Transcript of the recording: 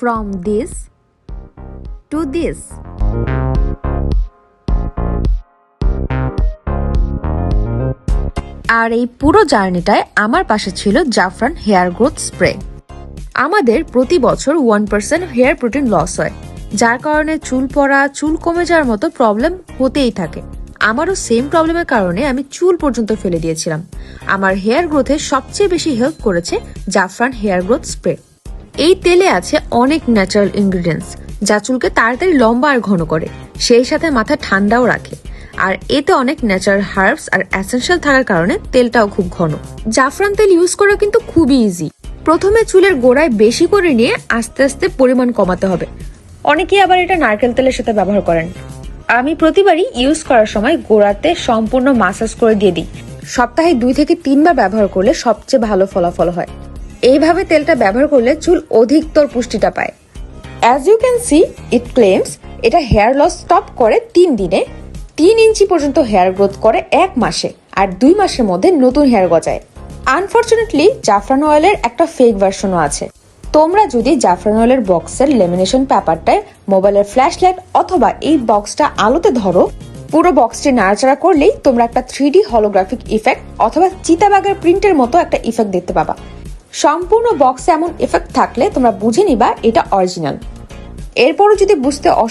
from this to this. আর এই পুরো জার্নিটায় আমার পাশে ছিল জাফরান হেয়ার গ্রোথ স্প্রে। আমাদের প্রতি বছর one percent hair protein loss হয়, যার কারণে চুল পড়া, চুল কমে যাওয়ার মতো প্রবলেম হতেই থাকে। আমারও সেম প্রবলেমের কারণে আমি চুল পর্যন্ত ফেলে দিয়েছিলাম। আমার হেয়ার গ্রোথে সবচেয়ে বেশি হেল্প করেছে জাফরান হেয়ার গ্রোথ স্প্রে। এই তেলে আছে অনেক ন্যাচারাল ইনগ্রিডিয়েন্টস যা চুলকে তাড়াতাড়ি লম্বা আর ঘন করে। সেই সাথে মাথা ঠান্ডাও রাখে। আর এতে অনেক ন্যাচারাল হার্বস আর অ্যাসেনশিয়াল থাকার কারণে তেলটাও খুব ঘন। জাফরান তেল ইউজ করা কিন্তু খুবই ইজি প্রথমে চুলের গোড়ায় বেশি করে নিয়ে আস্তে আস্তে পরিমাণ কমাতে হবে। অনেকেই আবার এটা নারকেল তেলের সাথে ব্যবহার করেন। আমি প্রতিবারই ইউজ করার সময় গোড়াতে সম্পূর্ণ মাসাজ করে দিয়ে দিই। সপ্তাহে দুই থেকে তিনবার ব্যবহার করলে সবচেয়ে ভালো ফলাফল হয়। এইভাবে তেলটা ব্যবহার করলে চুল অধিকতর পুষ্টিটা পায়। As you can see it claims এটা হেয়ার লস স্টপ করে তিন দিনে। তিন ইঞ্চি পর্যন্ত হেয়ার গ্রোথ করে এক মাসে আর দুই মাসের মধ্যে নতুন হেয়ার গজায়। আনফর্চুনেটলি জাফরান অয়েলের একটা ফেক ভার্সনও আছে। তোমরা যদি জাফরান অয়েলের বক্সের লেমিনেশন পেপারটায় মোবাইলের ফ্ল্যাশ লাইট অথবা এই বক্সটা আলোতে ধরো, পুরো বক্সটি নাড়াচাড়া করলেই তোমরা একটা থ্রি ডি হলোগ্রাফিক ইফেক্ট অথবা চিতাবাগের প্রিন্টের মতো একটা ইফেক্ট দেখতে পাবা। সম্পূর্ণ বক্সে এমন এফেক্ট থাকলে তোমরা বুঝে নিবা এটা অরিজিনাল এরপরও যদি বুঝতে